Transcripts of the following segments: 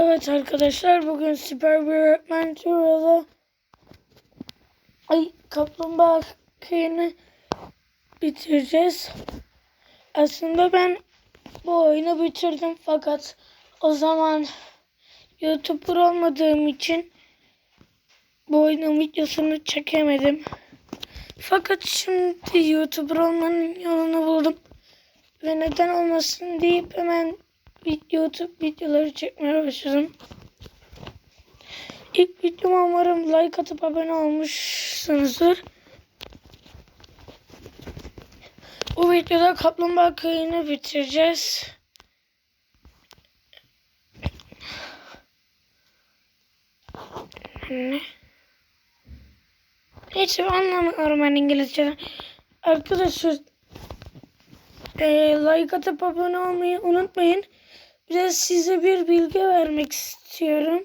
Evet arkadaşlar bugün süper bir öğretmen Ay kaplumbağa köyünü bitireceğiz. Aslında ben bu oyunu bitirdim fakat o zaman YouTuber olmadığım için bu oyunun videosunu çekemedim. Fakat şimdi YouTuber olmanın yolunu buldum. Ve neden olmasın deyip hemen YouTube videoları çekmeye başladım. İlk videoma umarım like atıp abone olmuşsunuzdur. Bu videoda Kaplumbağa Köyü'nü bitireceğiz. Ne? Hiç anlamıyorum ben İngilizce. Arkadaşlar e, like atıp abone olmayı unutmayın. Biraz size bir bilgi vermek istiyorum.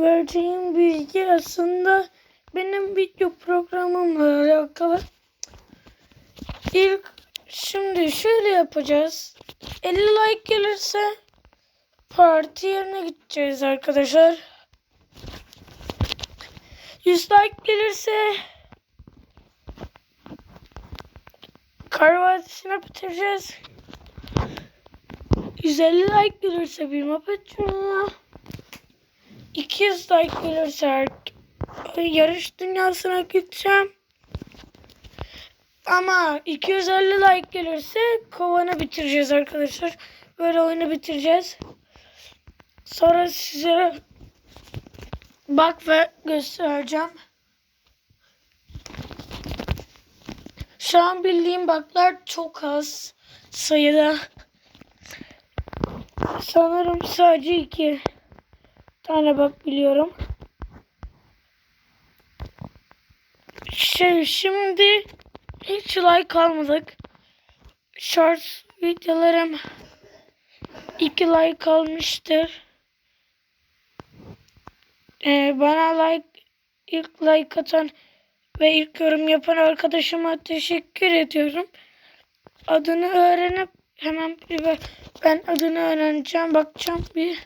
Vereceğim bilgi aslında benim video programımla alakalı. İlk şimdi şöyle yapacağız. 50 like gelirse parti yerine gideceğiz arkadaşlar. 100 like gelirse Kar Vadisi'ne bitireceğiz. 150 like gelirse bir muhabbet yoluna. 200 like gelirse yarış dünyasına gideceğim. Ama 250 like gelirse kovanı bitireceğiz arkadaşlar. Böyle oyunu bitireceğiz. Sonra size bak ve göstereceğim. Şu an bildiğim baklar çok az sayıda. Sanırım sadece iki tane bak biliyorum. Şey şimdi hiç like almadık. Short videolarım iki like almıştır. Ee, bana like ilk like atan ve ilk yorum yapan arkadaşıma teşekkür ediyorum. Adını öğrenip hemen bir ben adını öğreneceğim, bakacağım bir.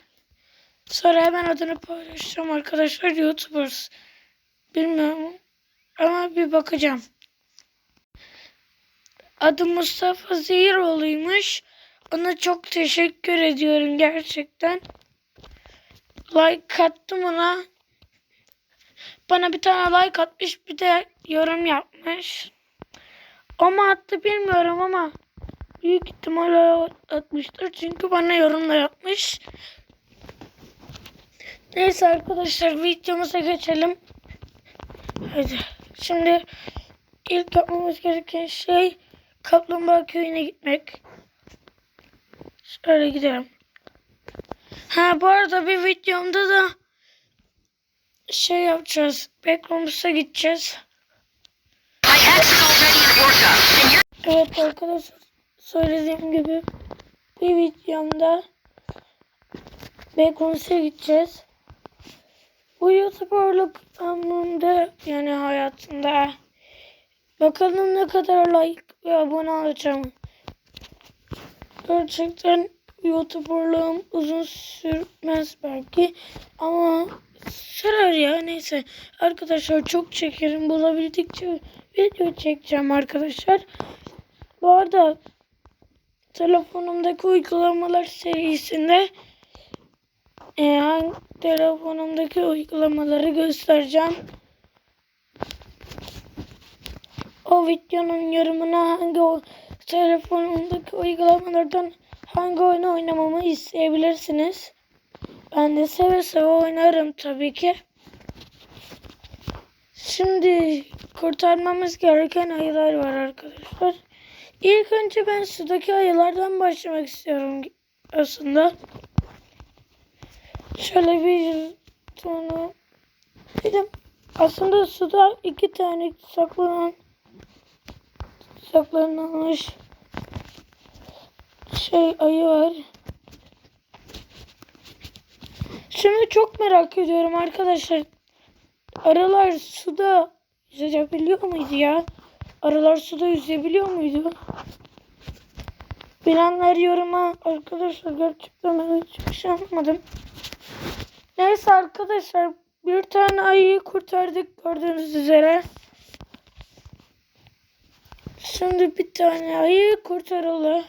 Sonra hemen adını paylaşacağım arkadaşlar YouTubers. Bilmiyorum ama bir bakacağım. Adı Mustafa Zehiroğlu'ymuş. Ona çok teşekkür ediyorum gerçekten. Like attım ona. Bana bir tane like atmış bir de yorum yapmış. O mu attı bilmiyorum ama büyük ihtimalle atmıştır. Çünkü bana yorum da yapmış. Neyse arkadaşlar videomuza geçelim. Hadi. Şimdi ilk yapmamız gereken şey Kaplumbağa köyüne gitmek. Şöyle gidelim. Ha bu arada bir videomda da şey yapacağız. Backrooms'a gideceğiz. Evet arkadaşlar söylediğim gibi bir videomda Backrooms'a gideceğiz. Bu YouTuber'lık anlamında yani hayatında bakalım ne kadar like ve abone alacağım. Gerçekten YouTuber'lığım uzun sürmez belki ama sürer ya neyse. Arkadaşlar çok çekerim bulabildikçe video çekeceğim arkadaşlar. Bu arada telefonumdaki uygulamalar serisinde e, hangi telefonumdaki uygulamaları göstereceğim. O videonun yorumuna hangi o telefonumdaki uygulamalardan hangi oyunu oynamamı isteyebilirsiniz. Ben de seve seve oynarım tabii ki. Şimdi kurtarmamız gereken ayılar var arkadaşlar. İlk önce ben sudaki ayılardan başlamak istiyorum aslında. Şöyle bir tane dedim. Aslında suda iki tane saklanan saklanılmış şey ayı var. Şunu çok merak ediyorum arkadaşlar. Arılar suda yüzebiliyor muydu ya? Arılar suda yüzebiliyor muydu? Bilenler yoruma arkadaşlar gerçekten ben hiçbir şey anlamadım. Neyse arkadaşlar bir tane ayıyı kurtardık gördüğünüz üzere. Şimdi bir tane ayı kurtarıldı.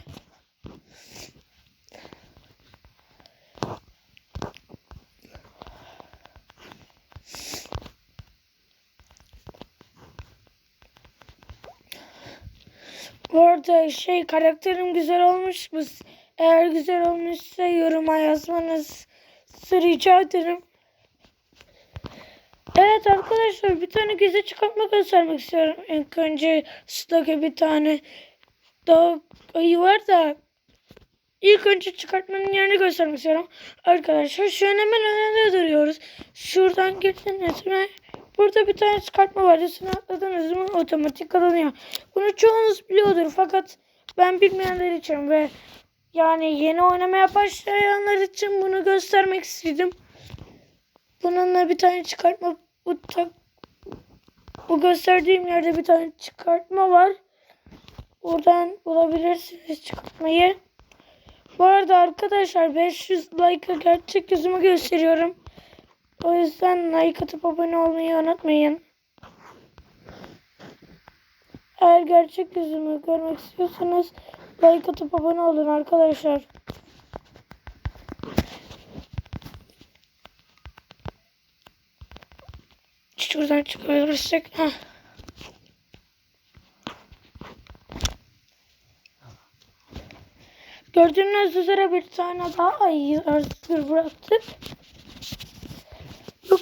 Arada şey karakterim güzel olmuş mu? Eğer güzel olmuşsa yoruma yazmanız rica ederim. Evet arkadaşlar bir tane gizli çıkartma göstermek istiyorum. İlk önce sudaki bir tane daha ayı var da ilk önce çıkartmanın yerini göstermek istiyorum. Arkadaşlar şu an hemen önünde duruyoruz. Şuradan girdiniz mi? Burada bir tane çıkartma var. Üstüne atladınız mı otomatik alınıyor. Bunu çoğunuz biliyordur fakat ben bilmeyenler için ve yani yeni oynamaya başlayanlar için bunu göstermek istedim. Bununla bir tane çıkartma bu tak bu gösterdiğim yerde bir tane çıkartma var. Oradan bulabilirsiniz çıkartmayı. Bu arada arkadaşlar 500 like'a gerçek yüzümü gösteriyorum. O yüzden like atıp abone olmayı unutmayın. Eğer gerçek yüzümü görmek istiyorsanız like atıp abone olun arkadaşlar. Şuradan çıkabilirsek. Heh. Gördüğünüz üzere bir tane daha ayı özgür bıraktık. Bu,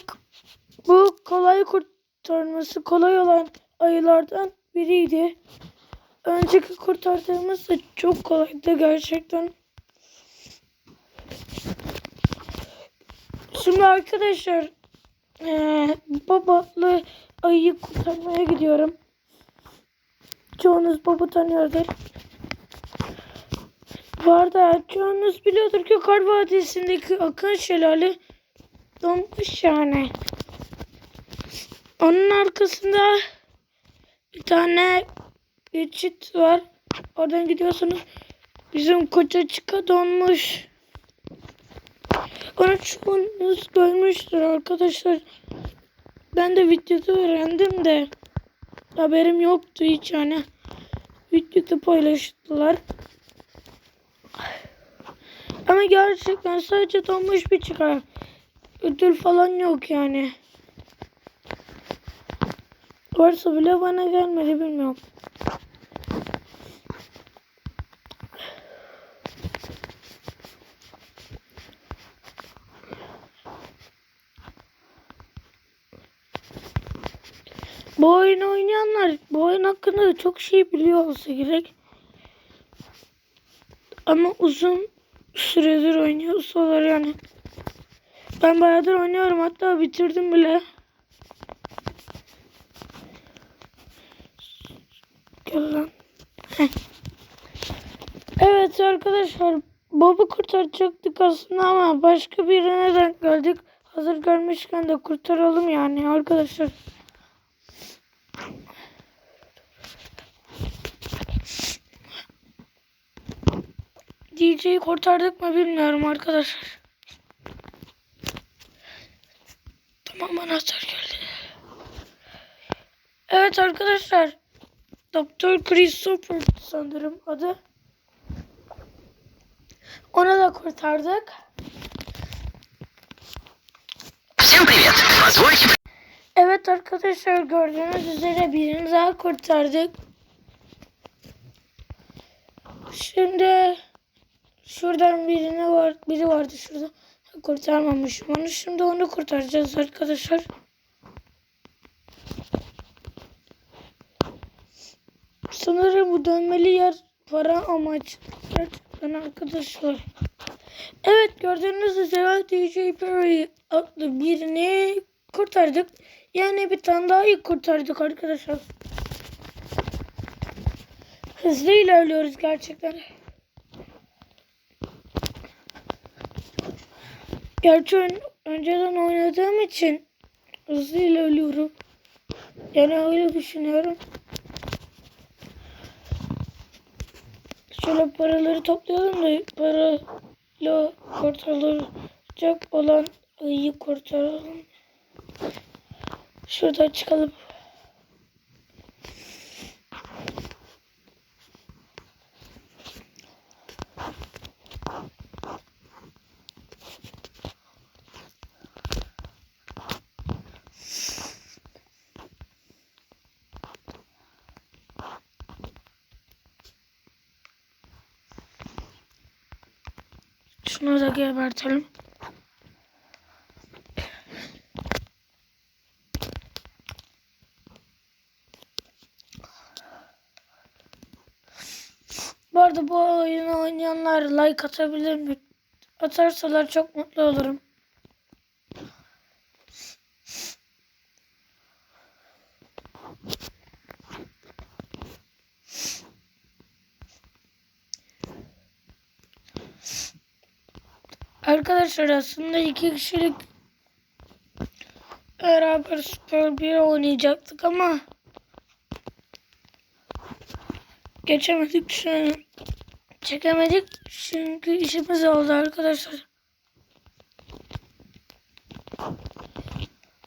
bu kolay kurtarması kolay olan ayılardan biriydi. Önceki kurtardığımız da çok kolaydı gerçekten. Şimdi arkadaşlar eee babalı ayıyı kurtarmaya gidiyorum. Çoğunuz baba tanıyordur. Arada çoğunuz biliyordur ki Kar Vadisi'ndeki akın şelale donmuş yani. Onun arkasında bir tane geçit var. Oradan gidiyorsunuz. Bizim koca çıka donmuş. Onu çoğunuz görmüştür arkadaşlar. Ben de videoda öğrendim de haberim yoktu hiç yani. Videoda paylaştılar. Ama gerçekten sadece donmuş bir çıkar. Ödül falan yok yani. Varsa bile bana gelmedi bilmiyorum. Bu oyunu oynayanlar bu oyun hakkında çok şey biliyor olsa gerek. Ama uzun süredir oynuyorsalar yani. Ben bayağıdır oynuyorum hatta bitirdim bile. Gel lan. Evet arkadaşlar Bob'u kurtaracaktık aslında ama başka birine denk geldik. Hazır görmüşken de kurtaralım yani arkadaşlar. DJ'yi kurtardık mı bilmiyorum arkadaşlar. Babam anahtar geldi. Evet arkadaşlar. Doktor Christopher sanırım adı. Ona da kurtardık. Evet arkadaşlar gördüğünüz üzere birini daha kurtardık. Şimdi şuradan birini var, biri vardı şurada. Kurtarmamışım onu. Şimdi onu kurtaracağız arkadaşlar. Sanırım bu dönmeli yer para amaç. Gerçekten arkadaşlar. Evet gördüğünüz üzere DJ Perry adlı birini kurtardık. Yani bir tane daha iyi kurtardık arkadaşlar. Hızlı ilerliyoruz gerçekten. Gerçi ön- önceden oynadığım için hızlı ilerliyorum. Yani öyle düşünüyorum. Şöyle paraları toplayalım da parayla kurtarılacak olan ayıyı kurtaralım. Şuradan çıkalım. Şunu da gebertelim. Bu arada bu oyunu oynayanlar like atabilir mi? Atarsalar çok mutlu olurum. Arkadaşlar aslında iki kişilik beraber Super 1 oynayacaktık ama geçemedik şu an. Çekemedik çünkü işimiz oldu arkadaşlar.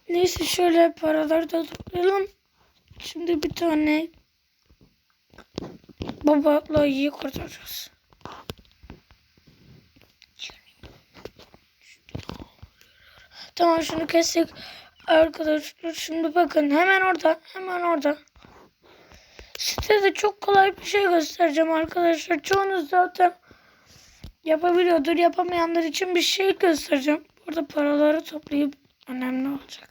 Neyse şöyle paraları da toplayalım. Şimdi bir tane babalı ayıyı kurtaracağız. Tamam şunu kestik. Arkadaşlar şimdi bakın hemen orada hemen orada. Size de çok kolay bir şey göstereceğim arkadaşlar. Çoğunuz zaten yapabiliyordur. Yapamayanlar için bir şey göstereceğim. Burada paraları toplayıp önemli olacak.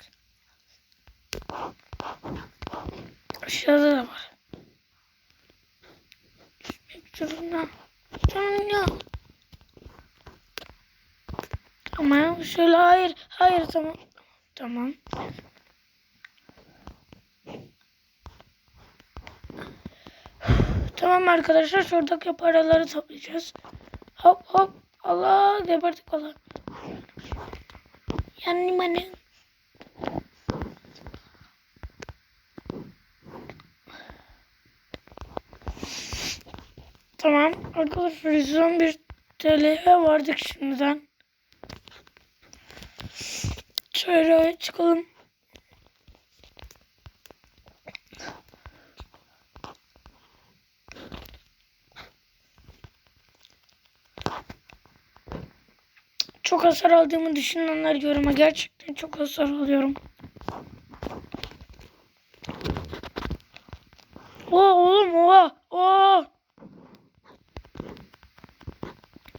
Aşağıda da var. Şurada. Şurada. Ama şöyle hayır. Hayır tamam. Tamam. Tamam arkadaşlar şuradaki paraları toplayacağız. Hop hop. Allah geberdik Allah. Yani bana. Tamam arkadaşlar 111 TL'ye vardık şimdiden. Şöyle çıkalım. Çok hasar aldığımı düşünenler yoruma gerçekten çok hasar alıyorum. Oha oğlum oha oha.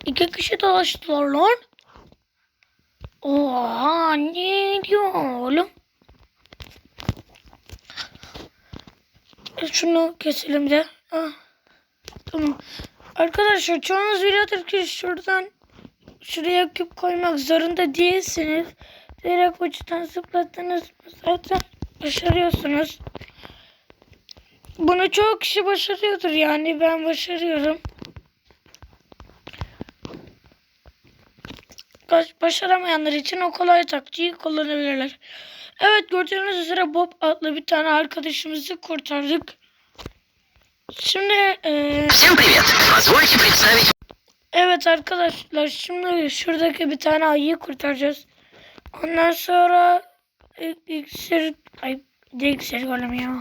İki kişi dolaştılar lan. Ne diyor oğlum? Şunu keselim de. Ah, tamam. Arkadaşlar çoğunuz biliyordur ki şuradan şuraya küp koymak zorunda değilsiniz. Direkt uçtan zıplattınız zaten başarıyorsunuz. Bunu çoğu kişi başarıyordur yani ben başarıyorum. başaramayanlar için o kolay taktiği kullanabilirler. Evet gördüğünüz üzere Bob adlı bir tane arkadaşımızı kurtardık. Şimdi e... Evet arkadaşlar şimdi şuradaki bir tane ayıyı kurtaracağız. Ondan sonra iksir ay de iksir golemi ya.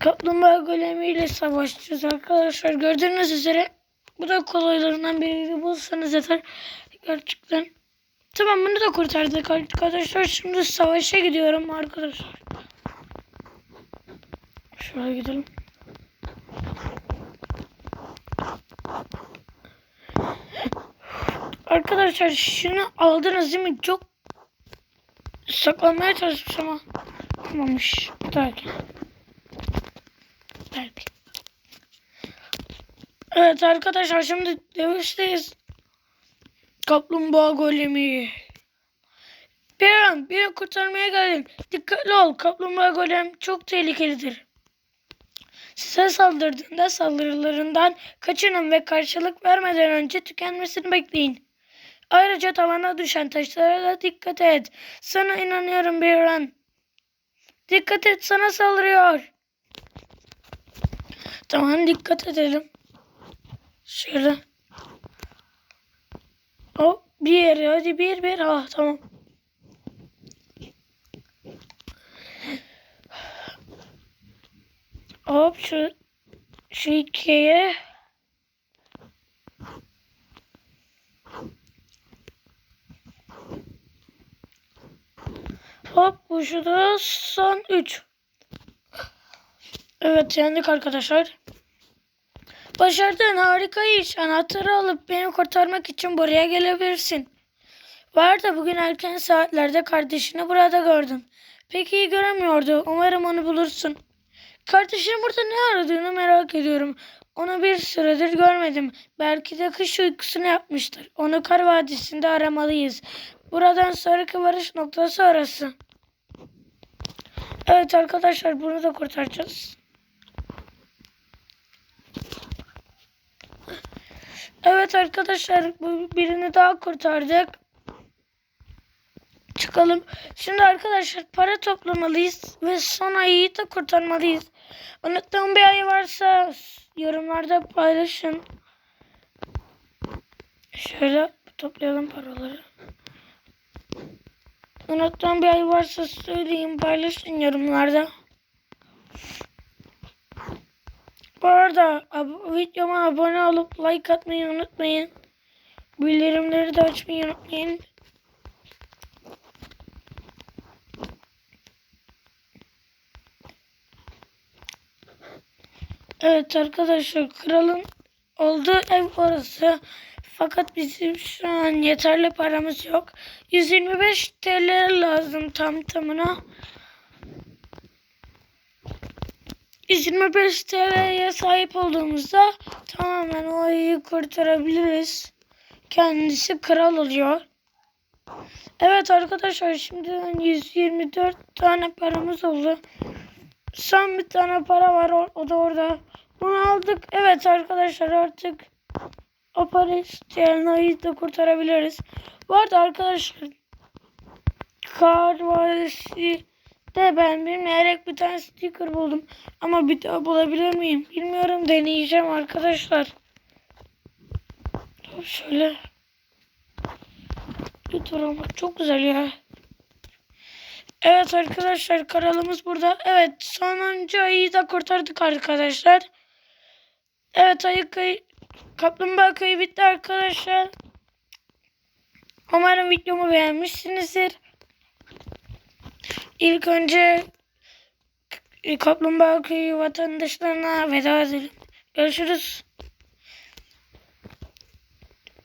Kaplumbağa golemiyle savaşacağız arkadaşlar. Gördüğünüz üzere bu da kolaylarından biri bulsanız yeter. Gerçekten. Tamam bunu da kurtardık arkadaşlar. Şimdi savaşa gidiyorum arkadaşlar. Şuraya gidelim. Arkadaşlar şunu aldınız değil mi? Çok saklamaya çalışmış ama olmamış. Belki. Belki. Evet arkadaşlar şimdi dövüşteyiz. Kaplumbağa golemi. Bir an beni kurtarmaya geldim. Dikkatli ol. Kaplumbağa golem çok tehlikelidir. Size saldırdığında saldırılarından kaçının ve karşılık vermeden önce tükenmesini bekleyin. Ayrıca tavana düşen taşlara da dikkat et. Sana inanıyorum bir an. Dikkat et sana saldırıyor. Tamam dikkat edelim. Şöyle. Hop bir hadi bir bir ah tamam. Hop şu şu ikiye Hop bu şu da son 3. Evet yendik arkadaşlar. Başardın harika iş. Anahtarı alıp beni kurtarmak için buraya gelebilirsin. Var da bugün erken saatlerde kardeşini burada gördüm. Pek iyi göremiyordu. Umarım onu bulursun. Kardeşim burada ne aradığını merak ediyorum. Onu bir süredir görmedim. Belki de kış uykusunu yapmıştır. Onu kar vadisinde aramalıyız. Buradan sonraki varış noktası orası. Evet arkadaşlar bunu da kurtaracağız. Evet arkadaşlar bu birini daha kurtardık. Çıkalım. Şimdi arkadaşlar para toplamalıyız ve son ayıyı da kurtarmalıyız. Unuttuğum bir ayı varsa yorumlarda paylaşın. Şöyle toplayalım paraları. Unuttuğum bir ay varsa söyleyin paylaşın yorumlarda. Bu arada videoma abone olup like atmayı unutmayın. Bildirimleri de açmayı unutmayın. Evet arkadaşlar kralın olduğu ev orası. Fakat bizim şu an yeterli paramız yok. 125 TL lazım tam tamına. 125 TL'ye sahip olduğumuzda tamamen o ayıyı kurtarabiliriz. Kendisi kral oluyor. Evet arkadaşlar şimdiden 124 tane paramız oldu. Son bir tane para var o, da orada. Bunu aldık. Evet arkadaşlar artık o para isteyen ayıyı da kurtarabiliriz. Bu arada arkadaşlar Kar Vadisi de ben bilmeyerek bir tane sticker buldum. Ama bir daha bulabilir miyim? Bilmiyorum deneyeceğim arkadaşlar. Dur şöyle. Dur ama çok güzel ya. Evet arkadaşlar kanalımız burada. Evet sonuncu ayıyı da kurtardık arkadaşlar. Evet ayı kayı, kaplumbağa kayı bitti arkadaşlar. Umarım videomu beğenmişsinizdir. İlk önce kaplumbağa köyü vatandaşlarına veda edelim. Görüşürüz.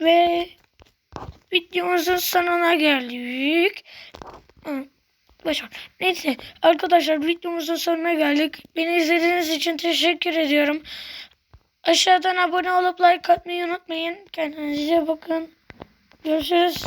Ve videomuzun sonuna geldik. Ver. Neyse arkadaşlar videomuzun sonuna geldik. Beni izlediğiniz için teşekkür ediyorum. Aşağıdan abone olup like atmayı unutmayın. Kendinize bakın. Görüşürüz.